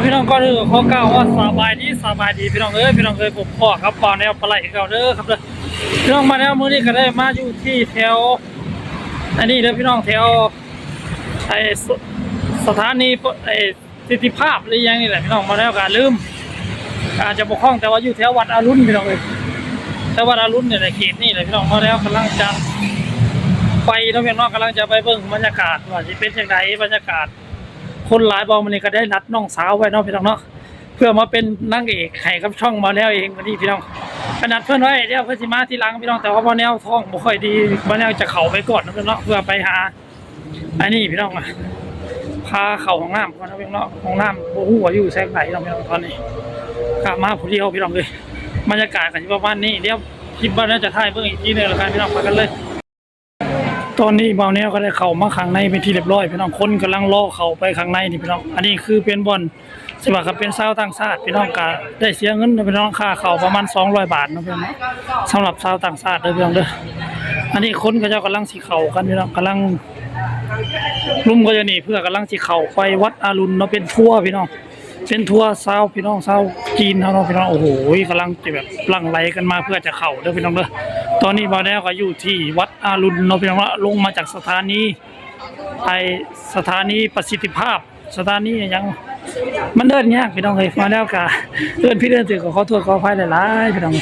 อาพี่น้องก็คือขอกล่าวว่าสบายดีสบายดีพี่น้องเอ้ยพี่น้องเอ้ยผมพ่อครับปอแนวปลาไหลเก่าเด้อครับเด้อพี่น้องมาแล้วมื้อนี้ก็ได้มาอยู่ที่แถวอันนี้เด้อพี่น้องแถวไอสถานีไอสิทธิภาพหรือยังนี่แหละพี่น้องมาแล้วก็ลืมอาจจะบกพร่องแต่ว่าอยู่แถววัดอรุณพี่น้องเอ้ยแถววัดอรุณเนี่ยในเขตนี่แหละพี่น้องมาแล้วกำลังจะไปน้องพี่น้องกำลังจะไปเบิ่งบรรยากาศว่าสิเป็นจังไดบรรยากาศ คนหลายบอมันนี่ก็ได้นัดน้องสาวไว้เนาะพี่น้องเนาะเพื่อมาเป็นนางเอกให้กับช่องมาแล้วเองวันนี้พี่น้องขนาดเพื่อนไว้เดี๋ยวเพื่อนสิมาทีหลังพี่น้องแต่ว่าบอแนวท้องบ่ค่อยดีบอแนวจะเข่าไปก่อนนะพี่น้องเพื่อไปหาอันนี้พี่น้องอะพาเข่าของน้ำก่อนนะพี่น้องเนาะของน้ำโอ้โหว่าอยู่แซงไหนน้องพี่น้องตอนนี้กลับมาผู้เดียวพี่น้องเลยบรรยากาศกันประมาณนี้เดี๋ยวคลิปบ้านน่าจะถ่ายเพิ่งอีกทีหนึงแล้วกันพี่น้องไปกันเลย ตอนนี้เบาแนวก็ได้เข้ามาข้างในเป็นที่เรียบร้อยพี่น้องคนกำลังล่อเข้าไปข้างในนี่พี่น้องอันนี้คือเป็นบอลสิว่าครับเป็นชาวต่างชาติพี่น้องก็ได้เสียเงินนะพี่น้องค่าเข้าประมาณ200บาทนะพี่น้องสำหรับชาวต่างชาติเด้อพี่น้องเด้ออันนี้คนก็เจ้ากำลังสิเข้ากันพี่น้องกำลังรุมก็จะนี่เพื่อกำลังสิเข้าไปวัดอารุณเนาะเป็นทัวร์พี่น้องเป็นทัวร์ชาวพี่น้องชาวจีนเขาเนาะพี่น้องโอ้โหกำลังจะแบบลั่งไหลกันมาเพื่อจะเข้าเด้อพี่น้องเด้อ ตอนนี้บาแนวก็อยู่ที่วัดอารุณนาะพี่น้วลงมาจากสถานีไอสถานีประสิทธิภาพ สถานียังมันเดินยากพี่น้องเฮ้ยมาแล้วกะเดินพี่เดินถือขอโทษขออภัยหลายๆพี่น้อง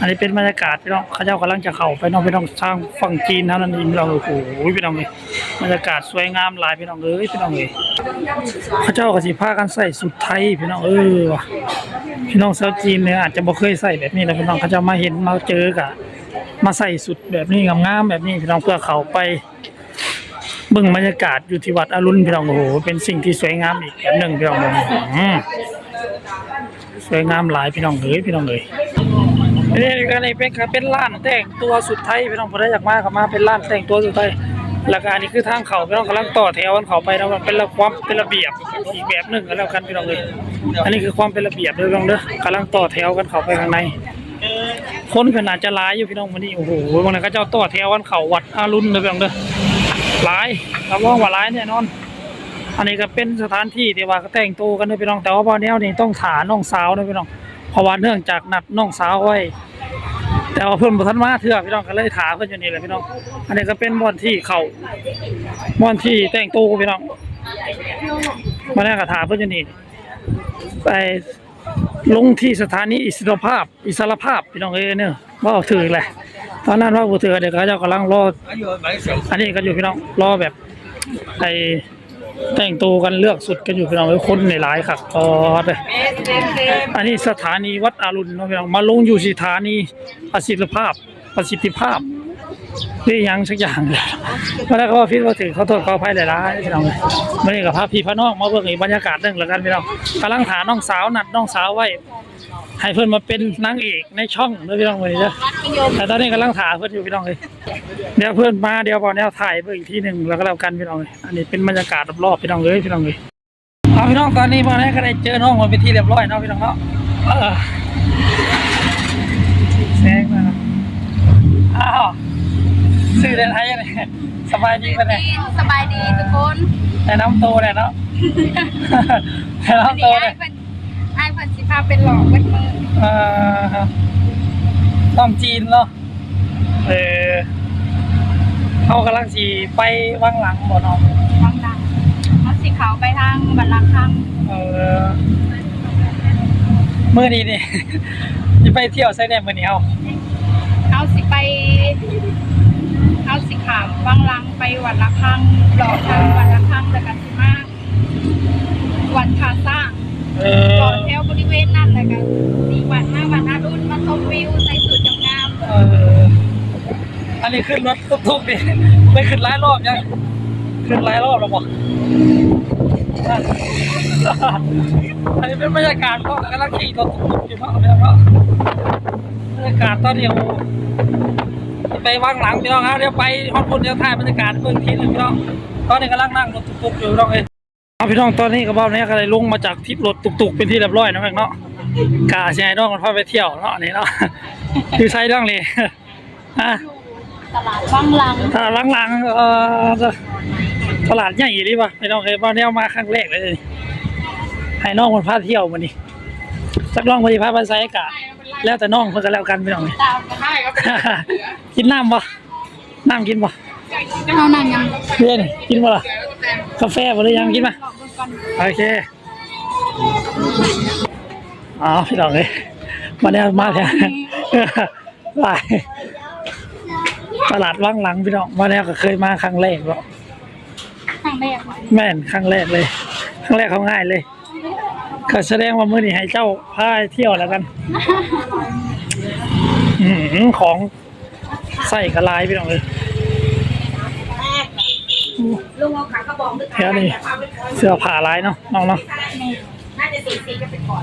อันนี้เป็นบรรยากาศพี่น้องเขาเจ้ากำลังจะเข้าไปน้องพี่น้องทางฝั่งจีนเท่านั้นเองพี่น้องโอ้โหพี่น้องเอ้ยบรรยากาศสวยงามหลายพี่น้องเอ้ยพี่น้องเอ้ยเขาเจ้าก็สิพากันใส่สุดไทยพี่น้องเออพี่น้องชาวจีนเนี่ยอาจจะบ่เคยใส่แบบนี้แหละพี่น้องเขาเจะมาเห็นมาเจอกะ มาใส่สุดแบบนี้งามๆแบบนี้พี่น้องเพื่อเขาไปเบิ่งบรรยากาศอยู่ที่วัดอรุณพี่น้องโอ้โหเป็นสิ่งที่สวยงามอีกแบบหนึ่งพี่น้องอืมสวยงามหลายพี่น้องเอ้ยพี่น้องเอ้ยนี่ก็นี่เป็นเป็นร้านแต่งตัวสุดไทยพี่น้องพอได้อยากมาก็มาเป็นร้านแต่งตัวสุดไทยแล้วก็อันนี้คือทางเขาพี่น้องกำลังต่อแถวกันเขาไปนะมันเป็นระความเป็นระเบียบอีกแบบหนึ่งกันแล้วกันพี่น้องเลยอันนี้คือความเป็นระเบียบเลยพี่น้องเด้อกำลังต่อแถวกันเขาไปข้างใน คนขนาดจะหลายอยู่พี่น้องวันนี้โอ้โหวันนั้นก็เจ้าต่อแถวกันเขาวัดอารุณเลยพี่น้องเด้อหลายรับรองว่าหลายแน่นอน อันนี้ก็เป็นสถานที่ที่ว่าก็แต่งตัวกันเลยพี่น้องแต่ว่าวันนี้นี่ต้องถาน้องสาวนะพี่น้องเพราะว่าเนื่องจากนัดน้องสาวไว้แต่ว่าเพิ่อนบ่ทันมาเถื่อพี่น้องก็เลยถามเพิ่นอยู่นี่แหละพี่น้อง อันนี้ก็เป็นบ่อนที่เขาบ่อนที่แต่งตัวพี่น้องมาแรกก็ถามเพิ่นอยู่นี่ไป ลงที่สถานีอิสรภาพ อิสรภาพพี่น้องเอ้เนี่ยว่าอาถือแหละตอนนั้นว่าบ่ถือเดี๋ยวเขาจ้ากำลังรออันนี้ก็อยู่พี่น้องรอแบบไอแต่งตัวกันเลือกสุดกันอยู่พี่น้องเอ้ยคนในหลายครับพอเลยอันนี้สถานีวัดอารุณพี่น้องมาลงอยู่สถานีประสิทธิภาพประสิทธิภาพ นี่ยังสักอย่างเลยเมื่อแรกก็ว่าพี่ว่าถึงเขาโทษขอภัยหลายๆพี่น้องเลยมื่อนี้กับพาพี่พาน้องมาเบิ่งอีกบรรยากาศหนึงแล้วกันพี่น้องกำลังถาน้องสาวนัดน้องสาวไว้ให้เพื่อนมาเป็นนางเอกในช่องด้อพี่น้องวันนี้แต่ตอนนี้กำลังถาเพื่อนอยู่พี่น้องเลยเดี๋ยวเพื่อนมาเดี๋ยวบอกแนวถ่ายเพื่ออีกทีหนึ่งแล้วก็แล้วกันพี่น้องเลยอันนี้เป็นบรรยากาศรอบๆพี่น้องเลยพี่น้องเลยเอาพี่น้องตอนนี้มาได้ก็ได้เจอน้องมาเป็นที่เรียบร้อยเนาะพี่น้องเนาะเออแซงมาเนาะอ้าว ซื้อได้ไรเนี่ยสบายดีปะเนี่ยสบายดีทุกคนแต่น้ำโตเนี่ยเนาะแต่วันน้ำโตนี้ไอ้เนี่ยเพิ่นไอ้เพิ่นสิพาเป็นหลอกเบิดมือเออต้องจีนเนาะเออเขากำลังสีไปว่างหลังบ่เนาะวังดังมันสิเขาไปทางบันลังก์ทางเออเมื่อนี้นี่จะไปเที่ยวไซแนมมื่อนี้เอาเอาสิไป เอาสิขางลังไปวัดละคังหลอกทางวัดละคังแล้วก็สิมาวัดคาซ่าเอหลออกแถวบริเวณนั้นแล้วก็สีวัดมาวัดอารุณมาชมวิวใส่สุดงามเอออันนี้ขึ้นรถทุกๆดิไม่ขึ้นหลายรอบยังขึ้นหลายรอบแล้วบ่อันนี้เป็นบรรยากาศก็กำลังขี่รถทุกๆอยู่เนาะพี่น้องเนาะบรรยากาศตอนนี้โอ้โห ไปว่างหลังพี่น้องครับเดี๋ยวไปฮอตพุ่นเดี๋ยวถ่ายบรรยากาศเบื้องทีนึงพี่น้องตอนนี้กำลังนั่งรถตุกๆอยู่พี่น้องเอ้ยเอาพี่น้องตอนนี้กระเป๋าเนี้ยก็เลยลงมาจากทิปรถตุกๆเป็นที่เรียบร้อยนะแม่งเนาะกาใช่น้องมันพาไปเที่ยวเนาะนี่เนาะอยู่ไซด์ดังเลยอะตลาดวังลังถ้าหลังๆเอ่อตลาดใหญ่ดีป่ะไม่ต้องเคยว่าเนี่ยมาครั้งแรกเลยให้ให้น้องมันพาเที่ยวมานี่สักน้องพอดีพาไปไซกะ แล้วแต่น้องเพิ่นก็แล้วกันพี่น้องเอ้ยตามกันได้ครับ กินน้ำบ่น้ำกินบ่เอานั่นยังเรียนกินบ่ล่ะกาแฟบ่หรือยังกินมาหลอกเบิ่งก่อนโอเคอ๋อพี่น้องเอ้ยมาแล้วมาแล้วไปตลาดว่างหลังพี่น้องมาแล้วก็เคยมาครั้งแรกแล้วครั้งแรกว่ะแม่นครั้งแรกเลยครั้งแรกเขาง่ายเลยก็แสดงว่ามื้อนี้ให้เจ้าพาเที่ยวแล้วกันอืมของ ใส่กระลายพี่น้องเลยลุงเอาขากระบอกหรือแถวนี้เสื้อผ้าลายเนาะน้องเนาะน่าจะสี่สี่ก็เป็นก่อน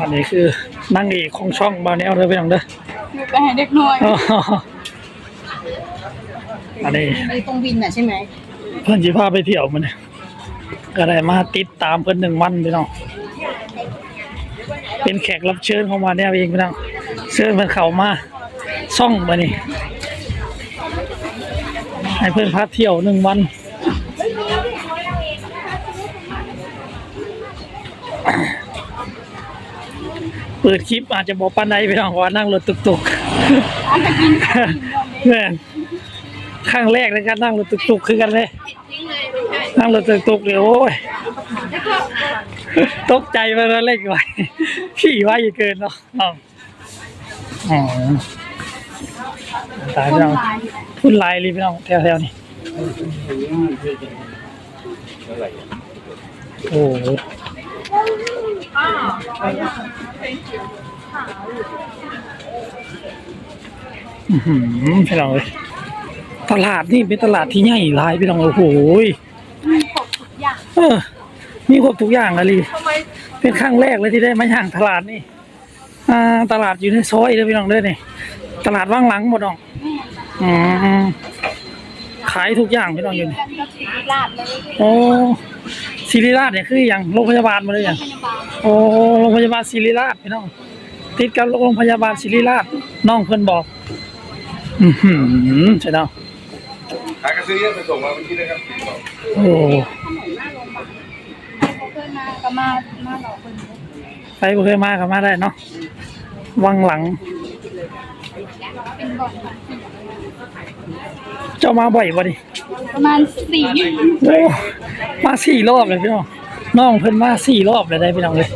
อันนี้คือนั่งเอกของช่องบาวแนวเด้อพี่น้องเด้ออยู่ไปให้เด็กน้อยอันนี้ตรงวินน่ะใช่ไหมเพื่อนจีพาไปเที่ยวมันเนี่ยก็ได้มาติดตามเพื่อนหนึ่งวันพี่น้องเป็นแขกรับเชิญของมาแนวเองพี่น้องเชิญเพื่อนเขามา ซ่องมานี่ให้เพื่อนพาเที่ยวหนึ่งวันเปิดคลิปอาจจะบอกปันใดพี่น้องว่านั่งรถตุกๆอันจะกินแม่นครั้งแรกในการนั่งรถตุกๆคือกันเลย นั่งรถตุกๆเดี๋ยวโอ้ยตกใจมาแล้วเล็กไว้ขี่ไว้อย่าเกินเนาะอ๋อ อ๋อตายคพี่นน้องหลายพุ่นลายเลยพี่น้องแถวๆนี้โอ้โหอื้อหือพี่น้องเลยตลาดนี่เป็นตลาดที่ใหญ่หลายพี่น้องโอ้โหยมีครบทุกอย่างเออมีครบทุกอย่างเลยเป็นครั้งแรกเลยที่ได้มาย่างตลาดนี่อ่าตลาดอยู่ในซอยเลยพี่น้องเด้อนี่ ตลาดว่างหลังหมดน้องอืมขายทุกอย่างพี่น้องอยู่นี่กันกับสีลาดเลยโอ้ศิริราชเนี่ยคืออย่างโรงพยาบาลมาเลยอย่างพยาบาลโอ้โรงพยาบาลศิริราชพี่น้องติดกับโรงพยาบาลศิริราชน้องเพิ่นบอก อือหือใช่เนาะขายกระซื้อเยอะไปส่งมาเมื่อกี้นะครับโอ้เขาเคยมาก็มามาหลอกคนเดียวไปบ่เคยมาก็มาได้เนาะวังหลัง เป็นก่อนค่ะเจ้ามาบ่อยบ่ดิประมาณสี่โอ้มาสี่รอบเลยพี่น้องน้องเพิ่นมาสี่รอบเลยได้พี่น้องเลย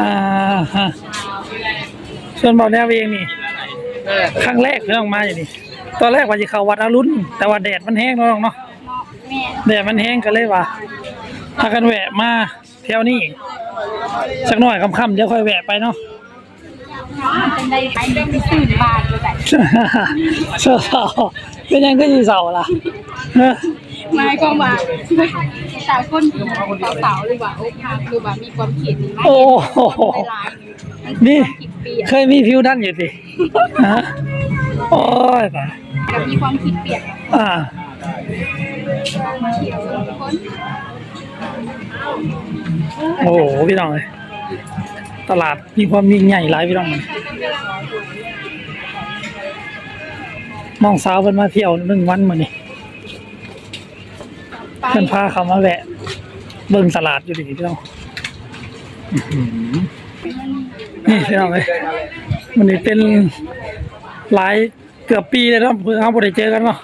อ่าฮะส่วนเบาแนวเองนี่ครั้งแรกพี่น้องมาอย่างนี้ตอนแรกว่าจะเข้าวัดอรุณแต่ว่าแดดมันแห้งเนาะน้องเนาะแม่แดดมันแห้งก็เลยว่าพากันแวะมาแถวนี้สักหน่อยค่ำๆเดี๋ยวค่อยแวะไปเนาะ มันเป็นได้ไปเรื่องไปสื่อบานเลยแต่เศร้าเป็นยังก็สิเศร้าล่ะหมายความว่าสาวคนสาวๆหรือว่าโอกหักหรือว่ามีความคิดนี่ไหมโอ้โหหลายนี่เคยมีผิวด้านอยู่สิฮะโอ้ยแตายกับมีความคิดเปลี่ยนอ่าโอ้โหพี่น้องเลย ตลาดมีความยิ่งใหญ่หลายพี่น้องมันน้องสาวเพิ่นมาเที่ยวหนึ่งวันมื้อนี้ไปเพิ่นพาเขามาแวะ เบิ่งตลาดอยู่ดีพี่น้องอื้อหือนี่พี่น้องเลยมันนี้เป็นหลายเกือบปีเลยเนาะเพิ่งเขาบ่ได้เจอกันเนาะ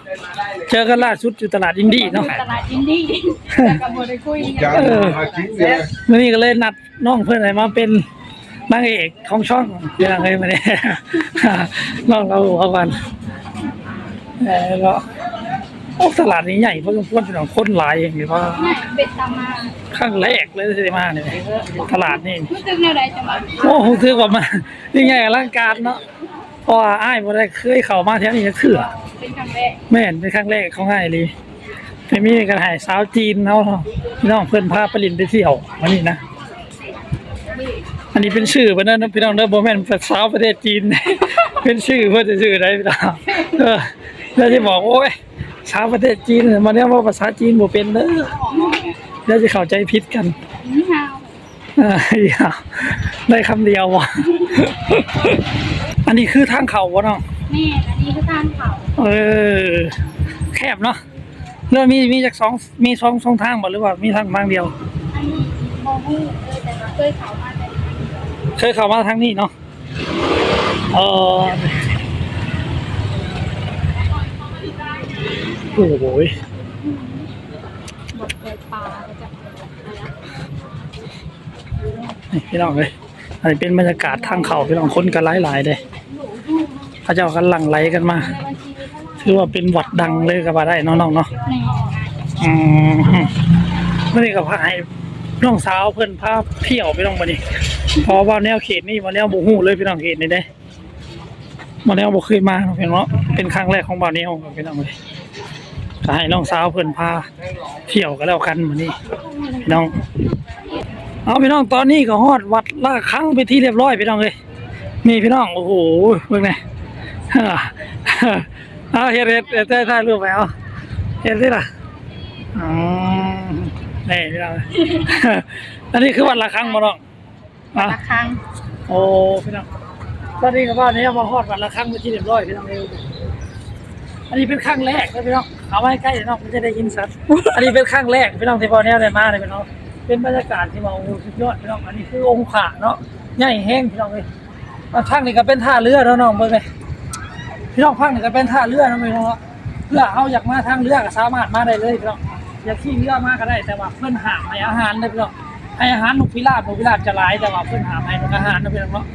เจอกันล่าสุดอยู่ตลาดอินดี้เนาะตลาดอินดี้แต่กับโมได้คุยจานเออมาคิดเนี่ยมื่อนี้ก็เลยนัดน้องเพื่อนให้มาเป็น นางเอกของช่องเดี๋ยวไงมาเนี่ยน้องเราเอากันเออก็โอ้ตลาดนี้ใหญ่เพราะสมควรเป็นของคนหลายอย่างนี้เพราะนี่เป็ดตามมาครั้งแรกเลยที่ได้มาเนี่ยตลาดนี่รู้สึกแนวใดจะมาโอ้โหถือว่ามานี่ไงอลังการเนาะเพราะว่าอ้ายบ่ได้เคยเข้ามาแถวนี้ก็คือเป็นครั้งแรกแม่นเป็นครั้งแรกของอ้ายเลยแต่มีกันหายสาวจีนเนาะพี่น้องเพื่อนพาไปลินไปเที่ยววันนี้นะ อันนี้เป็นชื่อเพิ่นเด้อนะพี่น้องเด้อบ่แม่นภาษาประเทศจีน เป็นชื่อเพิ่นจะชื่อใดพี่น้องเออแล้วสิบอกโอ้ยชาวประเทศจีนมาเนี่ยว่าภาษาจีนบ่เป็นเด้อแล้วจะเข้าใจผิดกันนี่ฮาวเออเดี๋ยวได้คำเดียวว่ะอันนี้คือทางเขาบ่เนาะนี่อันนี้คือทานเขาเออแคบเนาะแล้วมีมีจากสองมีสองสองทางบ่หรือว่ามีทางทางเดียวอันนี้มองหูเออแต่ว่าเคยเขามาแต่ เคยเข้ามาทางนี้เนาะเออโอ้โหยบทเคยปลาจะนี่พี่น้องเลยอันนี้เป็นบรรยากาศทางเขาพี่น้องคนกันหลายๆเลยพระเจ้ากันหลั่งไหลกันมา ถือว่าเป็นวัดดังเลยก็ว่าได้น้องๆเนาะอืมเมื่อนี้ก็พาให้น้องสาวเพิ่อนพาเที่ยวไปน้องบันี้ พราะว่าแนวเขตนี่มาแนวบ่ฮู้เลยพี่น้องเขตนี่เด้มาแนวบ่เคยมาเนาะพี่น้องเนาะเป็นครั้งแรกของบ่าวแนวครับพี่น้องเลยก็ให้น้องสาวเพิ่อนพาเที่ยวก็แล้วกันมื้อนี้พี่น้อง เอาพี่น้องตอนนี้ก็ฮอดวัดละครั้งไปที่เรียบร้อยพี่น้องเลยนี่พี่น้องโอ้โหเบิ่งแหน่เอาเฮ็ดเฮ็ดเฮ็ดได้ถ่ายรูปไปเอาเฮ็ดสิล่ะอ๋อนี่พี่น้องอันนี้คือวันละครั้งมาน้อง อะละครั้งโอ้พี่น้องตอนนี้ก็ว่านี้มาฮอดวันละครั้งเมื่อกี้เรียบร้อยพี่น้องเร็วอันนี้เป็นครั้งแรกนะพี่น้องเอาไว้ใกล้พี่น้องมันจะได้ยินชัดอันนี้เป็นครั้งแรกพี่น้องที่พอแนวได้มาเลยพี่น้องเป็นบรรยากาศที่มาโอ้โหสุดยอดพี่น้องอันนี้คือองค์ขะเนาะใหญ่แห้งพี่น้องเลยมาทางนี้ก็เป็นท่าเรือแล้วน้องเบิ่งเลยพี่น้องพังนี่ก็เป็นท่าเรือนะพี่น้องเนาะเพื่อเอาอยากมาทางเรือก็สามารถมาได้เลยพี่น้องอยากขี่เรือมาก็ได้แต่ว่าเพื่อนหามให้อาหารเลยพี่น้อง ให้อาหารนกพิราบนกพิราบจะหลายแต่ว่าเพื่อนหามให้นกอาหารนะพี่น้องเนาะ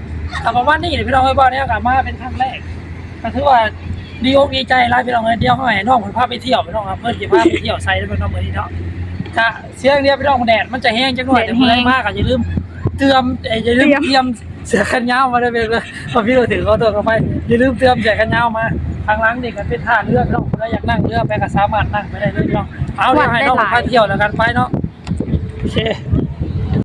แต่ประมาณนี้เนี่ยพี่น้องไอ้บ้านเนี่ยกลับมาเป็นครั้งแรกก็ถือว่าดีอกดีใจหลายพี่น้องเลยเดียวเขาให้น้องผมพาไปเที่ยวพี่น้องครับเพื่อนจะพาไปเที่ยวไซด์แล้วพี่น้องเมื่อนนี้เนาะกะเสียงเดียวพี่น้องแดดมันจะแห้งจังหน่อยแต่เมื่อไรมากก็อย่าลืมเตรียมอย่าลืมเตรียมเสื้อกันยาวมาด้วยเลยพอพี่เราถึงเขาตัวเข้าไปอย่าลืมเตรียมเสื้อกันยาวมาทางล้างนี่ก็เป็นท่าเรือพี่น้องคนอยากนั่งเรือไปก็สามารถนั่งไปได้เลยพี่น้องเอาเดี๋ยวให้น้องพาเที่ยวแล้วกันไปเนาะโอเค